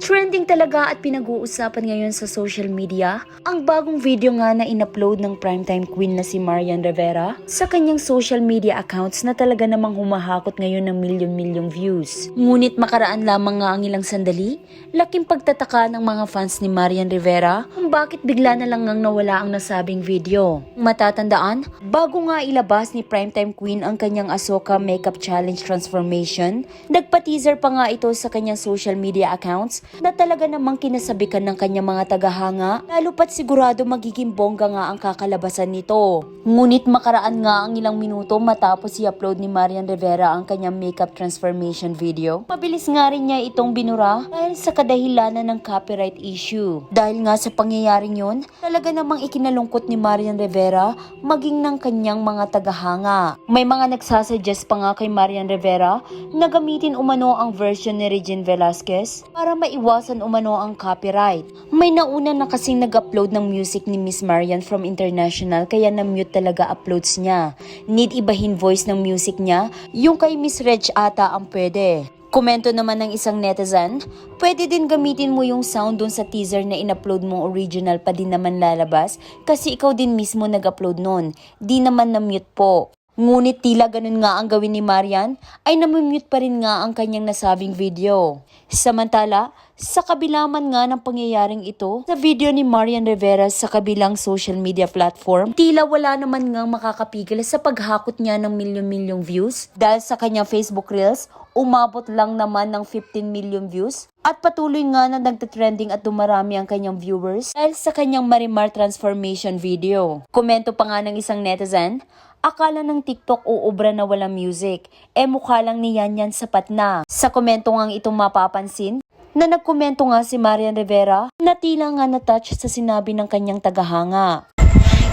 Trending talaga at pinag-uusapan ngayon sa social media ang bagong video nga na inupload ng primetime queen na si Marian Rivera sa kanyang social media accounts na talaga namang humahakot ngayon ng milyon-milyong views. Ngunit makaraan lamang nga ang ilang sandali, laking pagtataka ng mga fans ni Marian Rivera kung bakit bigla na lang ngang nawala ang nasabing video. Matatandaan, bago nga ilabas ni primetime queen ang kanyang Asoka Makeup Challenge Transformation, nagpa-teaser pa nga ito sa kanyang social media accounts na talaga namang kinasabikan ng kanyang mga tagahanga, lalo pat sigurado magiging bongga nga ang kakalabasan nito. Ngunit makaraan nga ang ilang minuto matapos i-upload ni Marian Rivera ang kanyang makeup transformation video. Mabilis nga rin niya itong binura dahil sa kadahilanan ng copyright issue. Dahil nga sa pangyayaring yun, talaga namang ikinalungkot ni Marian Rivera maging ng kanyang mga tagahanga. May mga nagsasuggest pa nga kay Marian Rivera na gamitin umano ang version ni Regine Velasquez para maiwasan umano ang copyright. May nauna na kasing nag-upload ng music ni Miss Marian from international kaya na-mute talaga uploads niya. Need ibahin voice ng music niya, yung kay Miss Reg ata ang pwede. Komento naman ng isang netizen, pwede din gamitin mo yung sound dun sa teaser na in-upload mong original pa din naman lalabas kasi ikaw din mismo nag-upload nun. Di naman na-mute po. Ngunit tila ganun nga ang gawin ni Marian, ay namumute pa rin nga ang kanyang nasabing video. Samantala, sa kabila man nga ng pangyayaring ito, sa video ni Marian Rivera sa kabilang social media platform, tila wala naman nga makakapigil sa paghakot niya ng milyon-milyong views dahil sa kanyang Facebook Reels, umabot lang naman ng 15 million views at patuloy nga na nagtatrending at dumarami ang kanyang viewers dahil sa kanyang Marimar transformation video. Komento pa nga ng isang netizen, Akala ng TikTok uubra na walang music, eh mukha lang ni Yan Yan sapat na. Sa komento ngang itong mapapansin, na nagkomento nga si Marian Rivera na tila nga na-touch sa sinabi ng kanyang tagahanga.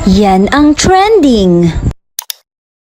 Yan ang trending!